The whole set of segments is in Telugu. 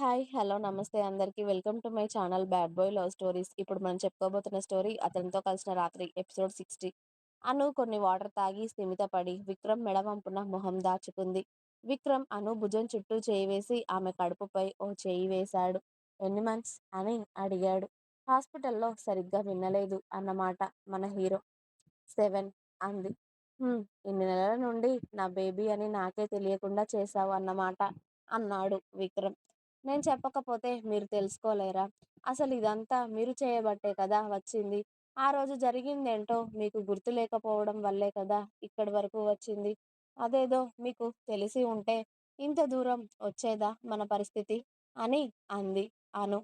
హాయ్! హలో! నమస్తే అందరికీ welcome to my channel 'bad boy love stories'. ఇప్పుడు మనం చెప్పుకోబోతున్న స్టోరీ 'అతనితో కలిసిన రాత్రి' ఎపిసోడ్ 60. అను కొన్ని వాటర్ తాగి స్థిమితపడి విక్రమ్ మెడవంపున మొహం దాచుకుంది. విక్రమ్ అను భుజం చుట్టూ చేయి వేసి ఆమె కడుపుపై ఓ చేయి వేశాడు. ఎన్ని మంత్స్? అని అడిగాడు. హాస్పిటల్లో సరిగ్గా వినలేదు అన్నమాట మన హీరో. సెవెన్ అంది. ఇన్ని నెలల నుండి నా బేబీ అని నాకే తెలియకుండా చేశావు అన్నమాట అన్నాడు విక్రమ్. నేను చెప్పకపోతే మీరు తెలుసుకోలేరా? అసలు ఇదంతా మీరు చేయబట్టే కదా వచ్చింది. ఆ రోజు జరిగిందేంటో మీకు గుర్తు లేకపోవడం వల్లే కదా ఇక్కడి వరకు వచ్చింది. అదేదో మీకు తెలిసి ఉంటే ఇంత దూరం వచ్చేదా మన పరిస్థితి? అని అంది అను.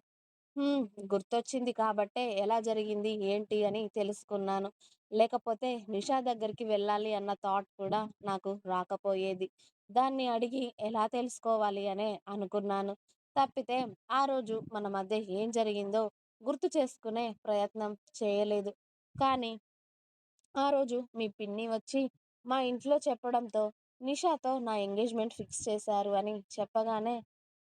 గుర్తొచ్చింది కాబట్టే ఎలా జరిగింది ఏంటి అని తెలుసుకున్నాను. లేకపోతే నిషా దగ్గరికి వెళ్ళాలి అన్న థాట్ కూడా నాకు రాకపోయేది. దాన్ని అడిగి ఎలా తెలుసుకోవాలి అనే అనుకున్నాను. తప్పితే ఆ రోజు మన మధ్య ఏం జరిగిందో గుర్తు చేసుకునే ప్రయత్నం చేయలేదు. కానీ ఆ రోజు మీ పిన్ని వచ్చి మా ఇంట్లో చెప్పడంతో నిషాతో నా ఎంగేజ్మెంట్ ఫిక్స్ చేశారు అని చెప్పగానే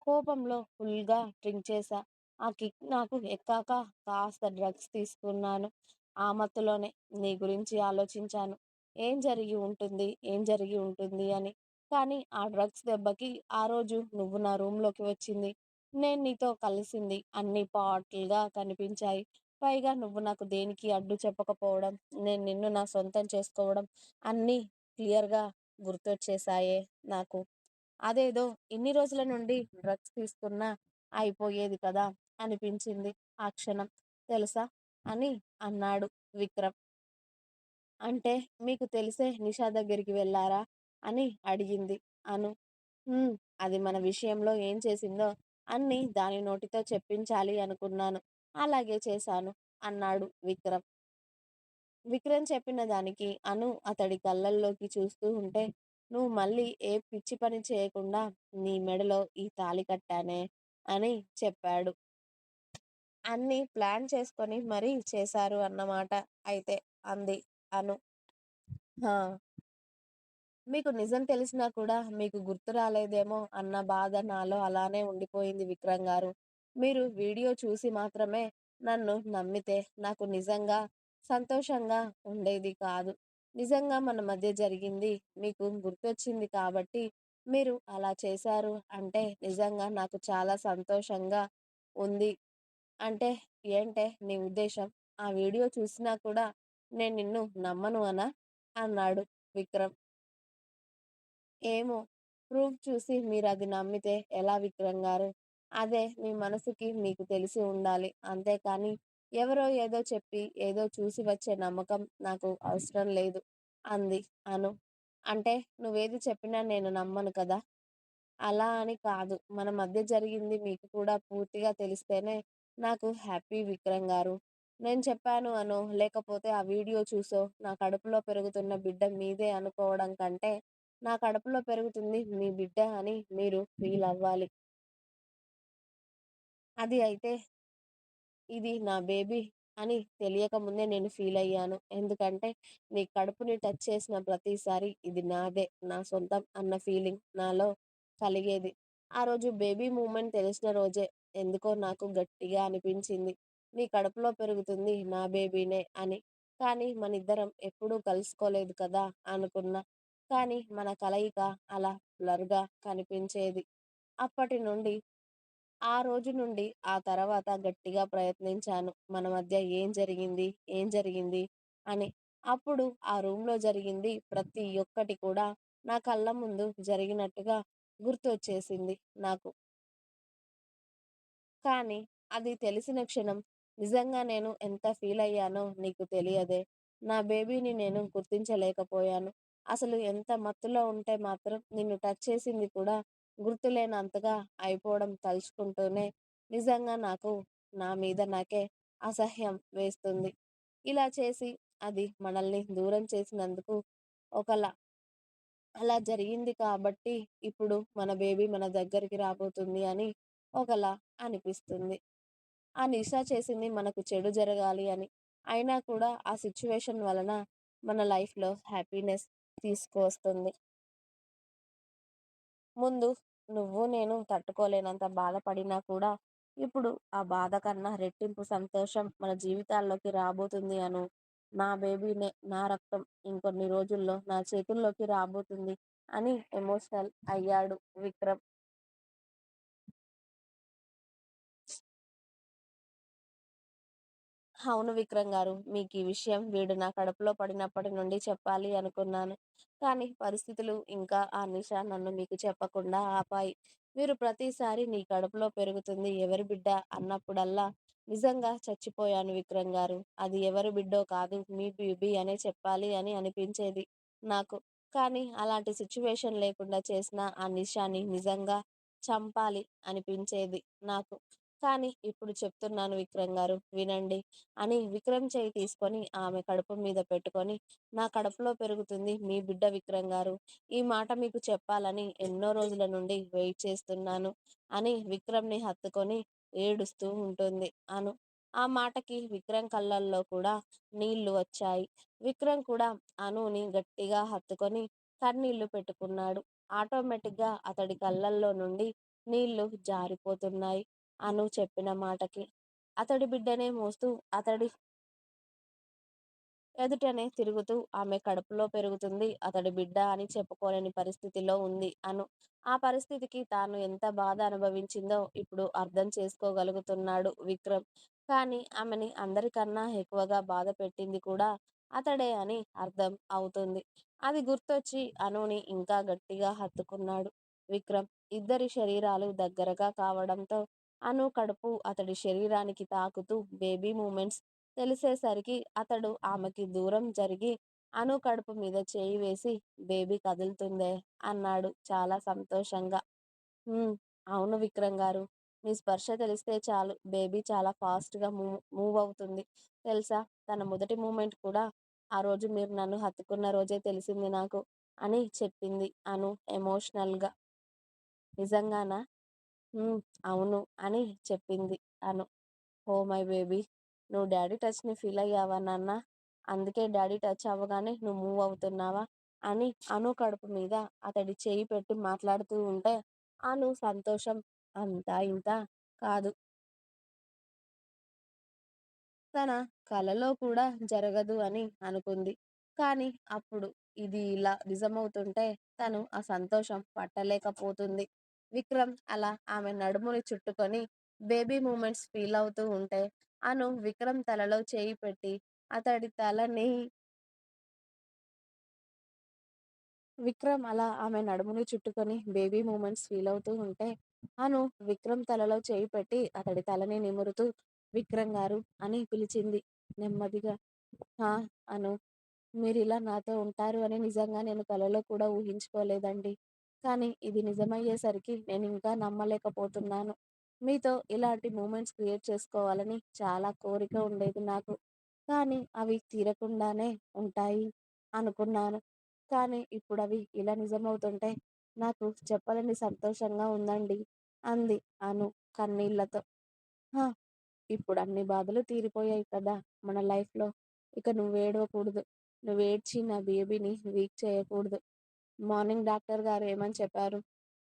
కోపంలో ఫుల్గా డ్రింక్ చేశా. ఆ కిక్ నాకు ఎక్కాక కాస్త డ్రగ్స్ తీసుకున్నాను. ఆ మత్తులోనే నీ గురించి ఆలోచించాను. ఏం జరిగి ఉంటుంది ఏం జరిగి ఉంటుంది అని. కానీ ఆ డ్రగ్స్ దెబ్బకి ఆ రోజు నువ్వు నా రూంలోకి వచ్చింది. నేను నీతో కలిసింది అన్ని పాటలుగా కనిపించాయి. పైగా నువ్వు నాకు దేనికి అడ్డు చెప్పకపోవడం, నేను నిన్ను నా సొంతం చేసుకోవడం అన్నీ క్లియర్గా గుర్తొచ్చేసాయే నాకు. అదేదో ఇన్ని రోజుల నుండి డ్రగ్స్ తీసుకున్నా అయిపోయేది కదా అనిపించింది ఆ క్షణం. తెలుసా? అని అన్నాడు విక్రమ్. అంటే మీకు తెలిసే నిషా దగ్గరికి వెళ్ళారా? అని అడిగింది అను. అది మన విషయంలో ఏం చేసిందో అన్నీ దాని నోటితో చెప్పించాలి అనుకున్నాను. అలాగే చేశాను అన్నాడు విక్రమ్. విక్రమ్ చెప్పిన దానికి అను అతడి కళ్ళల్లోకి చూస్తూ ఉంటే నువ్వు మళ్ళీ ఏ పిచ్చి పని చేయకుండా నీ మెడలో ఈ తాళి కట్టానే అని చెప్పాడు. అన్ని ప్లాన్ చేసుకొని మరీ చేశారు అన్నమాట అయితే అంది అను. మీకు నిజం తెలిసినా కూడా మీకు గుర్తు రాలేదేమో అన్న బాధ నాలో అలానే ఉండిపోయింది విక్రమ్ గారు. మీరు వీడియో చూసి మాత్రమే నన్ను నమ్మితే నాకు నిజంగా సంతోషంగా ఉండేది కాదు. నిజంగా మన మధ్య జరిగింది మీకు గుర్తొచ్చింది కాబట్టి మీరు అలా చేశారు అంటే నిజంగా నాకు చాలా సంతోషంగా ఉంది. అంటే ఏంటే నీ ఉద్దేశం? ఆ వీడియో చూసినా కూడా నేను నిన్ను నమ్మను అనా? అన్నాడు విక్రమ్. ఏమో ప్రూఫ్ చూసి మీరు అది నమ్మితే ఎలా విక్రమ్ గారు? అదే మీ మనసుకి మీకు తెలిసి ఉండాలి. అంతేకాని ఎవరో ఏదో చెప్పి ఏదో చూసి వచ్చే నమ్మకం నాకు అవసరం లేదు అంది అను. అంటే నువ్వేది చెప్పినా నేను నమ్మను కదా? అలా అని కాదు. మన మధ్య జరిగింది మీకు కూడా పూర్తిగా తెలిస్తేనే నాకు హ్యాపీ విక్రమ్ గారు. నేను చెప్పాను అను లేకపోతే ఆ వీడియో చూసో నా కడుపులో పెరుగుతున్న బిడ్డ మీదే అనుకోవడం కంటే నా కడుపులో పెరుగుతుంది మీ బిడ్డ అని మీరు ఫీల్ అవ్వాలి. అది అయితే ఇది నా బేబీ అని తెలియక ముందే నేను ఫీల్ అయ్యాను. ఎందుకంటే నీ కడుపుని టచ్ చేసిన ప్రతిసారి ఇది నాదే నా సొంతం అన్న ఫీలింగ్ నాలో కలిగేది. ఆ రోజు బేబీ మూమెంట్ తెలిసిన రోజే ఎందుకో నాకు గట్టిగా అనిపించింది. నీ కడుపులో పెరుగుతుంది నా బేబీనే అని. కానీ మనిద్దరం ఎప్పుడూ కలుసుకోలేదు కదా అనుకున్నా. కానీ మన కలయిక అలా బ్లర్గా కనిపించేది. అప్పటి నుండి ఆ రోజు నుండి ఆ తర్వాత గట్టిగా ప్రయత్నించాను మన మధ్య ఏం జరిగింది ఏం జరిగింది అని. అప్పుడు ఆ రూంలో జరిగింది ప్రతి ఒక్కటి కూడా నా కళ్ళ ముందు జరిగినట్టుగా గుర్తొచ్చేసింది నాకు. కానీ అది తెలిసిన క్షణం నిజంగా నేను ఎంత ఫీల్ అయ్యానో నీకు తెలియదే. నా బేబీని నేను గుర్తించలేకపోయాను. అసలు ఎంత మత్తులో ఉంటే మాత్రం నిన్ను టచ్ చేసింది కూడా గుర్తులేనంతగా అయిపోవడం తలుచుకుంటూనే నిజంగా నాకు నా మీద నాకే అసహ్యం వేస్తుంది. ఇలా చేసి అది మనల్ని దూరం చేసినందుకు ఒకలా అలా జరిగింది కాబట్టి ఇప్పుడు మన బేబీ మన దగ్గరికి రాబోతుంది అని ఒకలా అనిపిస్తుంది. ఆ నిషా చేసింది మనకు చెడు జరగాలి అని. అయినా కూడా ఆ సిచ్యువేషన్ వలన మన లైఫ్లో హ్యాపీనెస్ తీసుకువస్తుంది. ముందు నువ్వు నేను తట్టుకోలేనంత బాధపడినా కూడా ఇప్పుడు ఆ బాధ కన్నా రెట్టింపు సంతోషం మన జీవితాల్లోకి రాబోతుంది అను నా బేబీనే నా రక్తం ఇంకొన్ని రోజుల్లో నా చేతుల్లోకి రాబోతుంది అని ఎమోషనల్ అయ్యాడు విక్రమ్ అవును విక్రమ్ గారు. మీకు ఈ విషయం వీడు నా కడుపులో పడినప్పటి నుండి చెప్పాలి అనుకున్నాను. కానీ పరిస్థితులు ఇంకా ఆ నిష నన్ను మీకు చెప్పకుండా ఆపాయి. మీరు ప్రతిసారి నీ కడుపులో పెరుగుతుంది ఎవరి బిడ్డ అన్నప్పుడల్లా నిజంగా చచ్చిపోయాను విక్రమ్ గారు. అది ఎవరి బిడ్డో కాదు మీ బీబీ అనే చెప్పాలి అని అనిపించేది నాకు. కానీ అలాంటి సిచ్యువేషన్ లేకుండా చేసిన ఆ నిషాని నిజంగా చంపాలి అనిపించేది నాకు. కానీ ఇప్పుడు చెప్తున్నాను విక్రమ్ గారు వినండి. అని విక్రమ్ చేయి తీసుకొని ఆమె కడుపు మీద పెట్టుకొని నా కడుపులో పెరుగుతుంది మీ బిడ్డ విక్రమ్ గారు. ఈ మాట మీకు చెప్పాలని ఎన్నో రోజుల నుండి వెయిట్ చేస్తున్నాను అని విక్రమ్ని హత్తుకొని ఏడుస్తూ ఉంటుంది. అను ఆ మాటకి విక్రమ్ కళ్ళల్లో కూడా నీళ్ళు వచ్చాయి. విక్రమ్ కూడా అనుని గట్టిగా హత్తుకొని కన్నీళ్ళు పెట్టుకున్నాడు. ఆటోమేటిక్గా అతడి కళ్ళల్లో నుండి నీళ్ళు జారిపోతున్నాయి. అను చెప్పిన మాటకి. అతడి బిడ్డనే మోస్తూ అతడి ఎదుటనే తిరుగుతూ ఆమె కడుపులో పెరుగుతుంది. అతడి బిడ్డ అని చెప్పుకోలేని పరిస్థితిలో ఉంది అను. ఆ పరిస్థితికి తాను ఎంత బాధ అనుభవించిందో ఇప్పుడు అర్థం చేసుకోగలుగుతున్నాడు విక్రమ్. కానీ ఆమెని అందరికన్నా ఎక్కువగా బాధ పెట్టింది కూడా అతడే అని అర్థం అవుతుంది. అది గుర్తొచ్చి అనుని ఇంకా గట్టిగా హత్తుకున్నాడు విక్రమ్. ఇద్దరి శరీరాలు దగ్గరగా కావడంతో అను కడుపు అతడి శరీరానికి తాకుతూ బేబీ మూమెంట్స్ తెలిసేసరికి అతడు ఆమెకి దూరం జరిగి అను కడుపు మీద చేయి వేసి బేబీ కదులుతుందే అన్నాడు చాలా సంతోషంగా. "ఉమ్, అవును విక్రమ్ గారు మీ స్పర్శ తెలిస్తే చాలు బేబీ చాలా ఫాస్ట్గా మూవ్ మూవ్ అవుతుంది. తెలుసా? తన మొదటి మూమెంట్ కూడా ఆ రోజు మీరు నన్ను హత్తుకున్న రోజే తెలిసింది నాకు అని చెప్పింది అను ఎమోషనల్గా. నిజంగానా? "ఉమ్, అవును. అని చెప్పింది అను. ఓ మై బేబీ నువ్వు డాడీ టచ్ని ఫీల్ అయ్యావా నాన్న? అందుకే డాడీ టచ్ అవ్వగానే నువ్వు మూవ్ అవుతున్నావా? అని అను కడుపు మీద అతడి చేయి పెట్టి మాట్లాడుతూ ఉంటే అను సంతోషం అంతా ఇంత కాదు. తన కలలో కూడా జరగదు అని అనుకుంది. కానీ అప్పుడు ఇది ఇలా నిజమవుతుంటే తను ఆ సంతోషం పట్టలేకపోతుంది. విక్రమ్ అలా ఆమె నడుముని చుట్టుకొని బేబీ మూమెంట్స్ ఫీల్ అవుతూ ఉంటే అను విక్రమ్ తలలో చేయి పెట్టి అతడి తలని విక్రమ్ అలా ఆమె నడుముని చుట్టుకొని బేబీ మూమెంట్స్ ఫీల్ అవుతూ ఉంటే అను విక్రమ్ తలలో చేయి పెట్టి అతడి తలని నిమురుతూ విక్రమ్ గారు అని పిలిచింది నెమ్మదిగా. హా అను మీరు ఇలా నాతో ఉంటారు అని నిజంగా నేను కలలో కూడా ఊహించుకోలేదండి. కానీ ఇది నిజమయ్యేసరికి నేను ఇంకా నమ్మలేకపోతున్నాను. మీతో ఇలాంటి మూమెంట్స్ క్రియేట్ చేసుకోవాలని చాలా కోరిక ఉండేది నాకు. కానీ అవి తీరకుండానే ఉంటాయి అనుకున్నాను. కానీ ఇప్పుడు అవి ఇలా నిజమవుతుంటే నాకు చెప్పలేని సంతోషంగా ఉందండి అంది అను కన్నీళ్ళతో. ఇప్పుడు అన్ని బాధలు తీరిపోయాయి కదా మన లైఫ్లో. ఇక నువ్వు నువ్వేడ్చి నువ్వు నా బేబీని వీక్ చేయకూడదు. మార్నింగ్ డాక్టర్ గారు ఏమని చెప్పారు?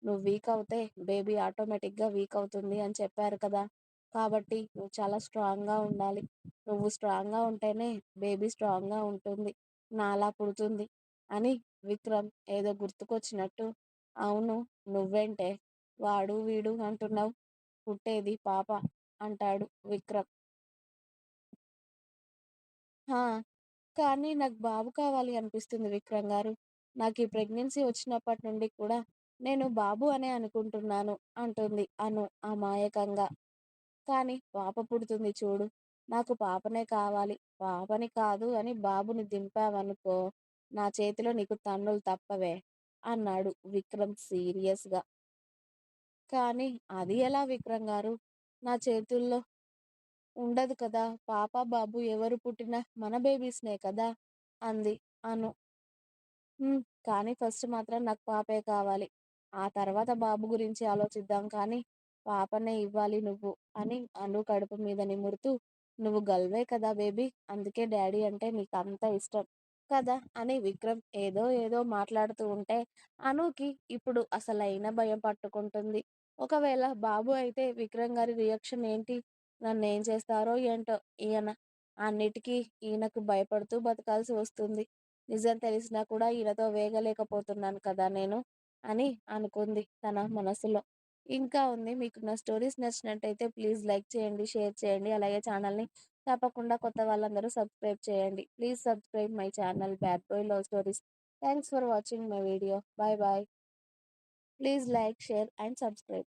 నువ్వు వీక్ అవుతే బేబీ ఆటోమేటిక్గా వీక్ అవుతుంది అని చెప్పారు కదా! కాబట్టి నువ్వు చాలా స్ట్రాంగ్గా ఉండాలి. నువ్వు స్ట్రాంగ్గా ఉంటేనే బేబీ స్ట్రాంగ్గా ఉంటుంది. నాలా పుడుతుంది అని విక్రమ్ ఏదో గుర్తుకొచ్చినట్టు అవును నువ్వేంటే వాడు వీడు అంటున్నావు. పుట్టేది పాప అంటాడు విక్రమ్. కానీ నాకు బాబు కావాలి అనిపిస్తుంది విక్రమ్ గారు. నాకు ఈ ప్రెగ్నెన్సీ వచ్చినప్పటి నుండి కూడా నేను బాబు అనే అనుకుంటున్నాను అంటుంది అను అమాయకంగా. కానీ పాప పుడుతుంది చూడు. నాకు పాపనే కావాలి. పాపని కాదు అని బాబుని దింపావనుకో నా చేతిలో నీకు తన్నులు తప్పవే అన్నాడు విక్రమ్ సీరియస్గా. కానీ అది ఎలా విక్రమ్ గారు? నా చేతుల్లో ఉండదు కదా. పాప బాబు ఎవరు పుట్టినా మన బేబీస్నే కదా అంది అను "హ్మ్, కానీ ఫస్ట్ మాత్రం నాకు పాపే కావాలి ఆ తర్వాత బాబు గురించి ఆలోచిద్దాం కానీ పాపనే ఇవ్వాలి నువ్వు అని అను కడుపు మీద నిమురుతూ నువ్వు గల్వే కదా బేబీ అందుకే డాడీ అంటే నీకు అంత ఇష్టం కదా! అని విక్రమ్ ఏదో ఏదో మాట్లాడుతూ ఉంటే అనుకి ఇప్పుడు అసలైన భయం పట్టుకుంటుంది. ఒకవేళ బాబు అయితే విక్రమ్ గారి రియాక్షన్ ఏంటి? నన్నేం చేస్తారో ఏంటో ఈయన. అన్నిటికీ ఈయనకు భయపడుతూ బతకాల్సి వస్తుంది. నిజం తెలిసినా కూడా ఈయనతో వేగలేకపోతున్నాను కదా నేను అని అనుకుంది తన మనసులో. ఇంకా ఉంది మీకు నా స్టోరీస్ నచ్చినట్టయితే ప్లీజ్ లైక్ చేయండి, షేర్ చేయండి. అలాగే ఛానల్‌ని తప్పకుండా కొత్త వాళ్ళందరూ సబ్స్క్రైబ్ చేయండి. Please subscribe my channel bad boy love stories. Thanks for watching my video. Bye bye. Please like, share and subscribe.